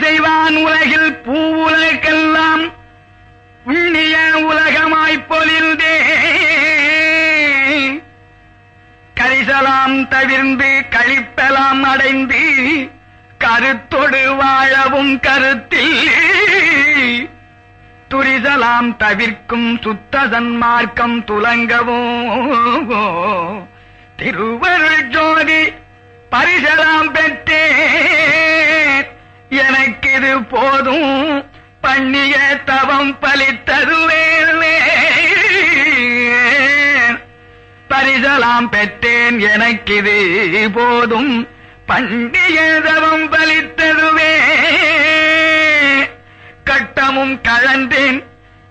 செய்வான் உலகில் பூவுலகெல்லாம் புண்ணிய உலகமாய்ப் பொலிந்தே கரிசலாம் தவிர்ந்து கழிப்பெலாம் அடைந்து கருத்தொடு வாழவும் கருத்தில். துரிசலாம் தவிர்க்கும் சுத்த சன்மார்க்கம் துலங்கவும் திருவருள் ஜோதி பரிசலாம் பெற்றேன் எனக்கு இது போதும். பண்ணிய தவம் பலித்ததுவே பரிசலாம் பெற்றேன் எனக்கிது போதும். பண்ணிய தவம் பலித்ததுவே கட்டமும் கழந்தேன்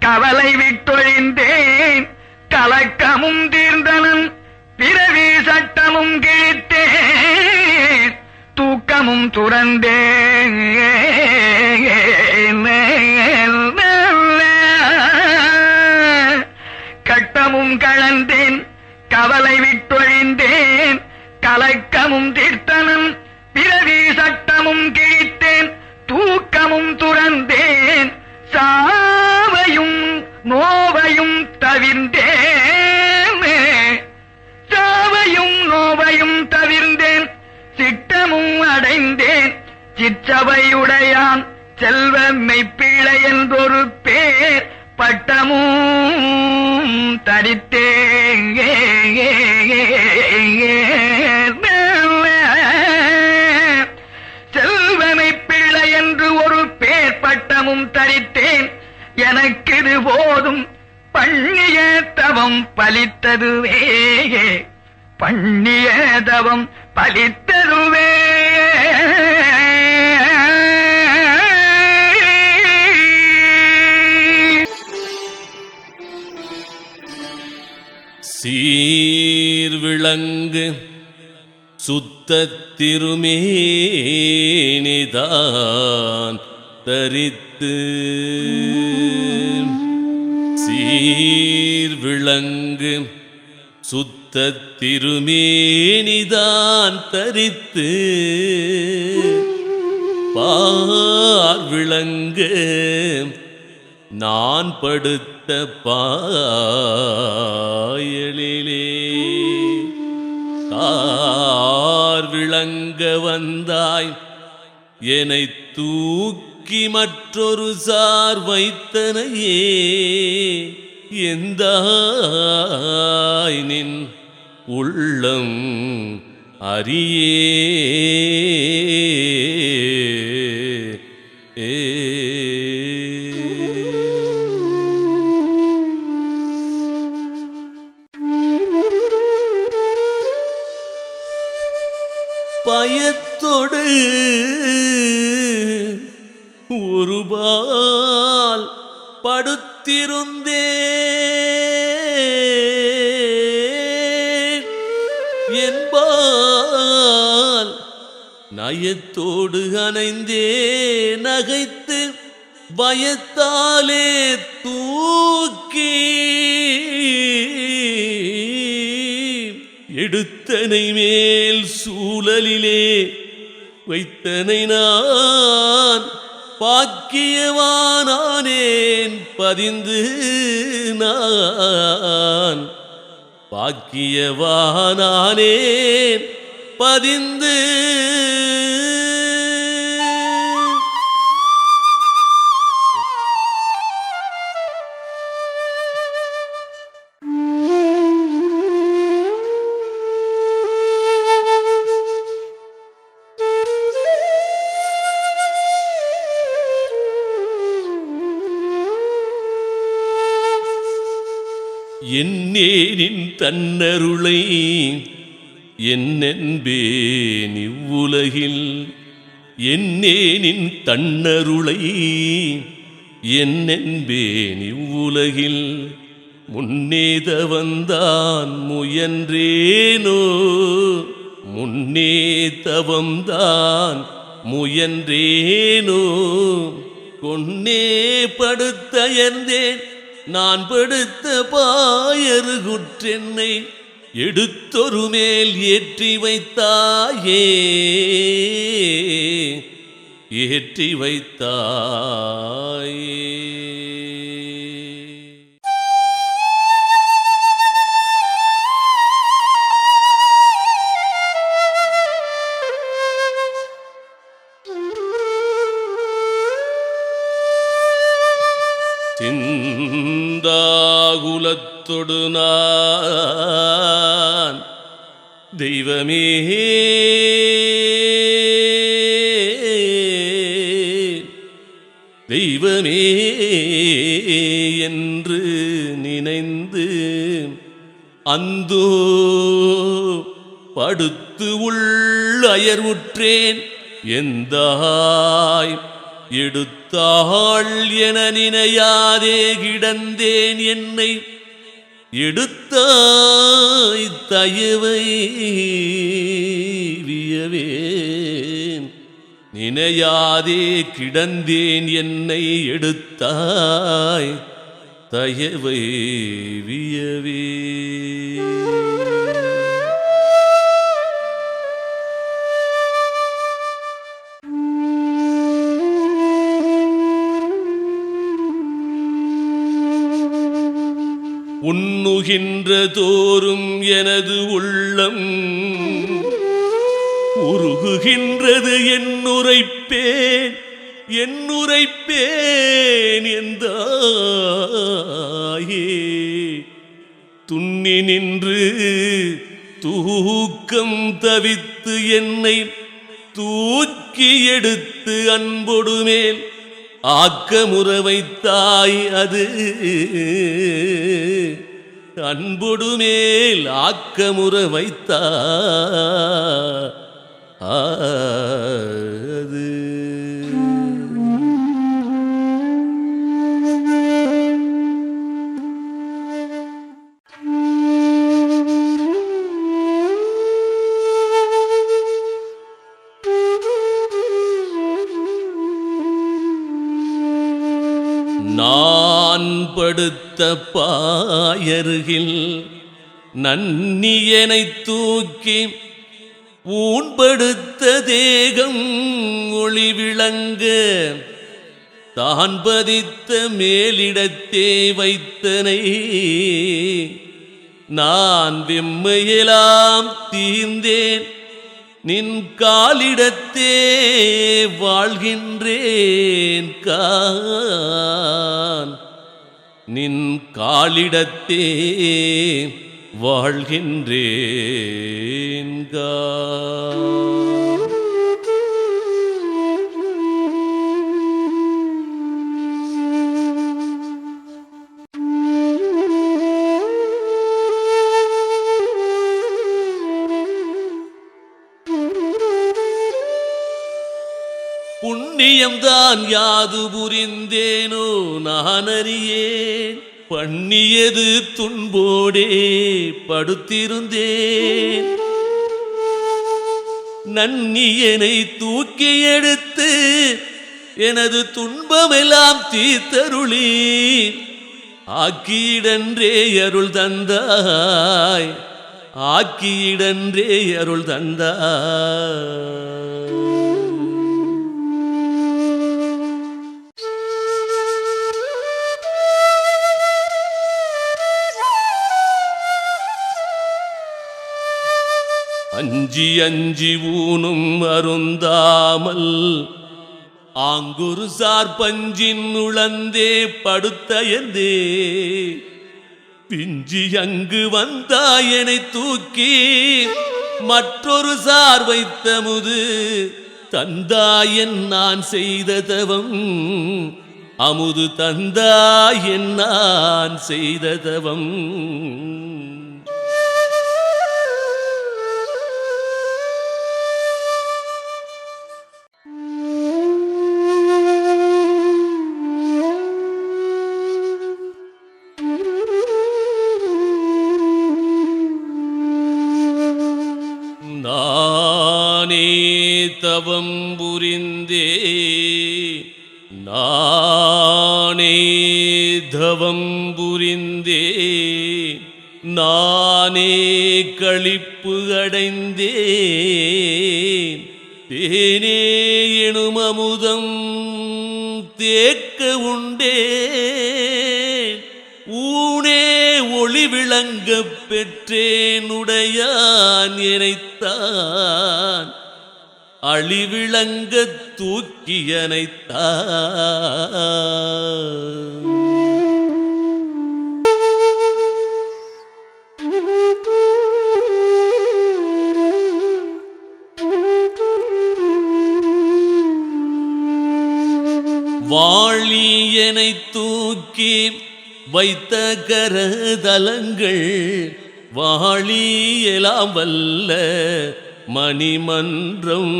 கவலை விட்டொழிந்தேன். கலக்கமும் தீர்ந்தனன். பிறவி சட்டமும் கிழித்தேன். தூக்கமும் துறந்தே. என்றொரு பேர் பட்டமும் தரித்தேன் செல்வமை பிள்ளை என்று ஒரு பேர் பட்டமும் தரித்தேன். எனக்கு இது போதும் பண்ணிய தவம் பலித்ததுவே பண்ணிய தவம் பலித்ததுவே. சீர்விளங்கு சுத்த திருமேனிதான் தரித்து. சீர்விளங்கு சுத்த திருமேனிதான் தரித்து. பார்விளங்கு நான் படுத்த பாயலிலே. தார் விளங்க வந்தாய் என்னை தூக்கி மற்றொரு சார் வைத்தனையே. எந்தாய் நின் உள்ளம் அறியே பயத்தொடு ஒருபால் படுத்திருந்தே என்பால் நயத்தோடு அணைந்தே நகைத்து பயத்தாலே எடுத்தனை மேல் சூழலிலே வைத்தனை நான். பாக்கியவானேன் பதிந்து நான். பாக்கியவானேன் பதிந்து என்னேனின் தன்னருளை என்னென்பேன் இவ்வுலகில்? என்னேனின் தன்னருளை என்னென்பேன் இவ்வுலகில்? முன்னேத வந்தான் முயன்றேனோ? முன்னே தவம்தான் முயன்றேனோ? கொன்னே படுத்தயர்ந்தேன் நான் படுத்த பாயருகுற்றென்னை எடுத்தொரு மேல் ஏற்றி வைத்தாயே. ஏற்றி வைத்தாயே. சிந்தாகுலத்தொடு நான். தெய்வமே. தெய்வமே என்று நினைந்து அந்தோ படுத்து உள்ளயர்வுற்றேன் எந்தாய் எடுத்தாள் என நினையாதே கிடந்தேன் என்னை. எடுத்தாய் தயவை வியவேன். நினையாதே கிடந்தேன் என்னை எடுத்தாய் தயவை வியவே உருகின்ற தோறும் எனது உள்ளம் உருகுகின்றது என்னுரைப்பேன் என்னுரைப்பேன் எந்தாயே துண்ணி நின்று தூக்கம் தவித்து என்னை தூக்கி எடுத்து அன்பொடு ஆக்கமுற வைத்தாய் அது. அன்பொடு மேல் ஆக்கமுற வைத்தா அது. படுத்த பாயருகில் நன்னியனை தூக்கி ஊன்படுத்த தேகம் ஒளி விளங்க தான் பதித்த மேலிடத்தே வைத்தனை. நான் வெம்மையெல்லாம் தீர்ந்தேன் நின் காலிடத்தே வாழ்கின்றேன் கான். நின் காலிடத்தே வாழ்கின்றேன் புண்ணியம்தான் யாது புரிந்தேனோ நான் அறியேன் பண்ணியது துன்போடே படுத்திருந்தேன். நன்னியனை தூக்கி எடுத்து எனது துன்பமெல்லாம் தீத்தருளி ஆக்கியிடன்றே அருள் தந்தாய். ஆக்கியிடன்றே அருள் தந்தாய். அஞ்சி அஞ்சி ஊனும் அருந்தாமல். ஆங்குரு சார் பஞ்சின் உழந்தே படுத்தயந்தே பிஞ்சி அங்கு வந்தாயனை தூக்கி மற்றொரு சார் வைத்தமுது தந்தாயன் நான் செய்த தவம். அமுது தந்தாயன் நான் செய்த தவம். தவம் புரிந்தே நானே தவம் புரிந்தே நானே கழிப்பு அடைந்தேன் தேனே எனும் அமுதம் தேக்க உண்டே ஊனே ஒளி விளங்கப் பெற்றேனுடையான் நினைத்தான் அழிவிளங்க தூக்கியனைத்தா வாழியனை தூக்கி வைத்த கரதலங்கள் வாழியலாம் வல்ல மணிமன்றம்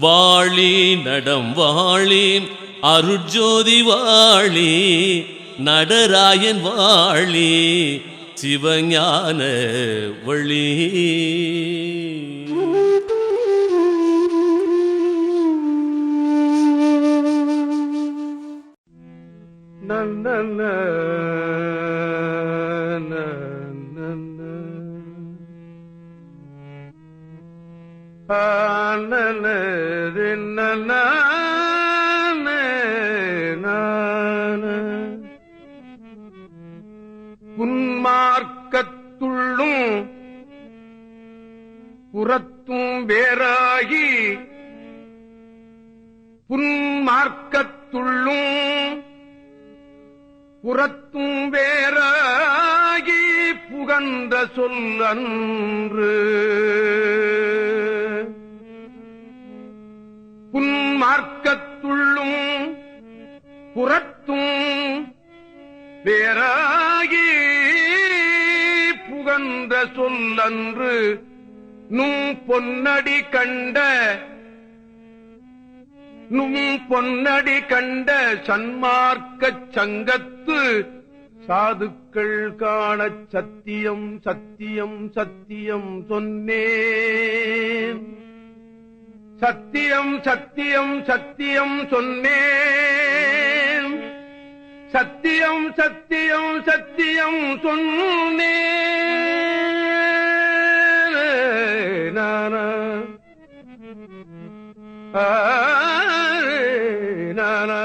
வாழி நடம் வாழி அருட்ஜோதி வாழி நடராயன் வாழி சிவஞான வழி. நன்ன புன்மார்க்கத்துள்ளும் புறத்தும் வேறாகி புன்மார்க்கத்துள்ளும் புறத்தும் வேறாகி புகந்த சொல் அன்று. புன்மார்க்கத்துள்ளும் புறத்தும் பேராகி புகந்த சொல்லன்று நும் பொன்னடி கண்ட நும் பொன்னடி கண்ட சன்மார்க்கச் சங்கத்து சாதுக்கள் காணச் சத்தியம் சத்தியம் சத்தியம் சொன்னேன். சத்தியம் சத்தியம் சத்தியம் சொன்னேன். சத்தியம் சத்தியம் சத்தியம் சொன்னேன். நானா நானா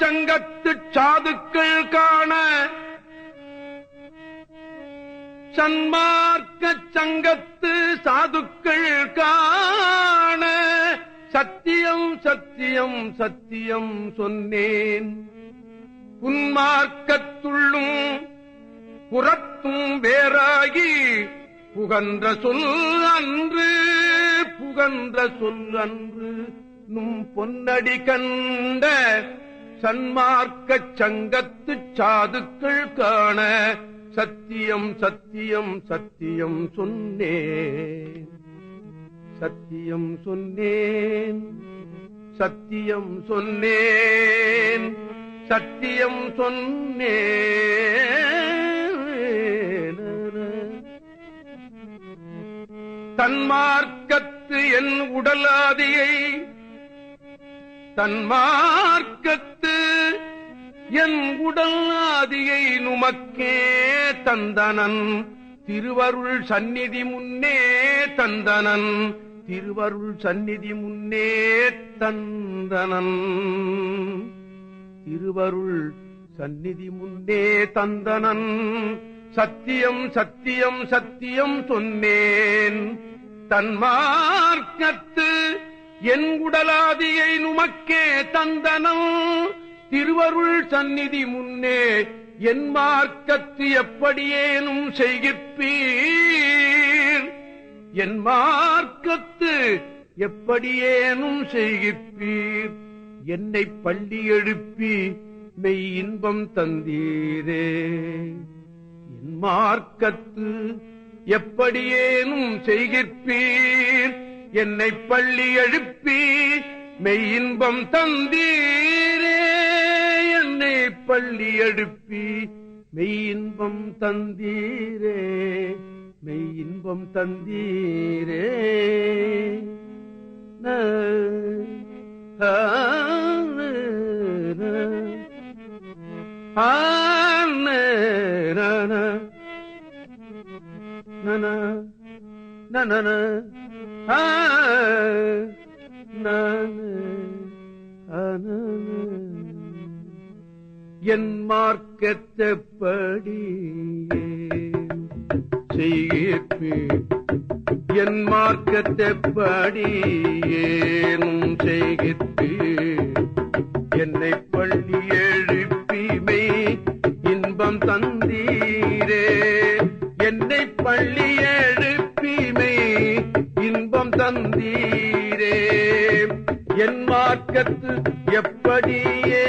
சங்கத் சங்கத்துச் சாதுக்கள் காண சன்மார்க்க சங்கத்து சாதுக்கள் காண சத்தியம் சத்தியம் சத்தியம் சொன்னேன். புன்மார்க்கத்துள்ளும் புறத்தும் வேறாகி புகன்ற சொல் அன்று புகன்ற சொல் அன்று நும் பொன்னடி கண்ட சன்மார்க்கச் சங்கத்து சாதுக்கள் காண சத்தியம் சத்தியம் சத்தியம் சொன்னேன். சத்தியம் சொன்னேன். சத்தியம் சொன்னேன். சத்தியம் சொன்னேன். தன்மார்க்கத்து என் உடலாதியை தன்மார்க்கத்து என் உடல் ஆதியை நுமக்கே தந்தனன். திருவருள் சந்நிதி முன்னே தந்தனன். திருவருள் சந்நிதி முன்னே தந்தனன். திருவருள் சந்நிதி முன்னே தந்தனன். சத்தியம் சத்தியம் சத்தியம் சொன்னேன். தன்மார்க்கத்து என் உடலாதியை நுமக்கே தந்தனம் திருவருள் சந்நிதி முன்னே என் மார்க்கத்து எப்படியேனும் செய்கிப்பீர். என் மார்க்கத்து எப்படியேனும் செய்கிப்பீர். என்னை பள்ளி எழுப்பி மெய் இன்பம் தந்தீரே. என் மார்க்கத்து எப்படியேனும் செய்கிற்பீர் என்னை பள்ளி எழுப்பி மெய் இன்பம் தந்தீரே. என்னை பள்ளி எழுப்பி மெய் இன்பம் தந்தீரே. மெய் இன்பம் தந்தீரே ஆன நன நன ஆ என் மார்க்கத்தப்படி செய்யப்பே என் மார்க்கத்தப்படி ஏனும் செய்கித்து என்னை பள்ளி எழுப்பிமை இன்பம் தந்தீரே. என்னை பள்ளி எழுப்பிமை இன்பம் தந்தீரே. என் மார்க்கத்து எப்படியே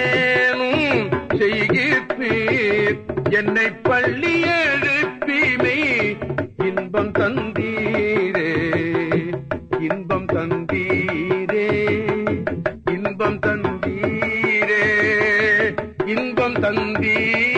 தந்தீரே இன்பம் தந்தீரே இன்பம் தந்தீரே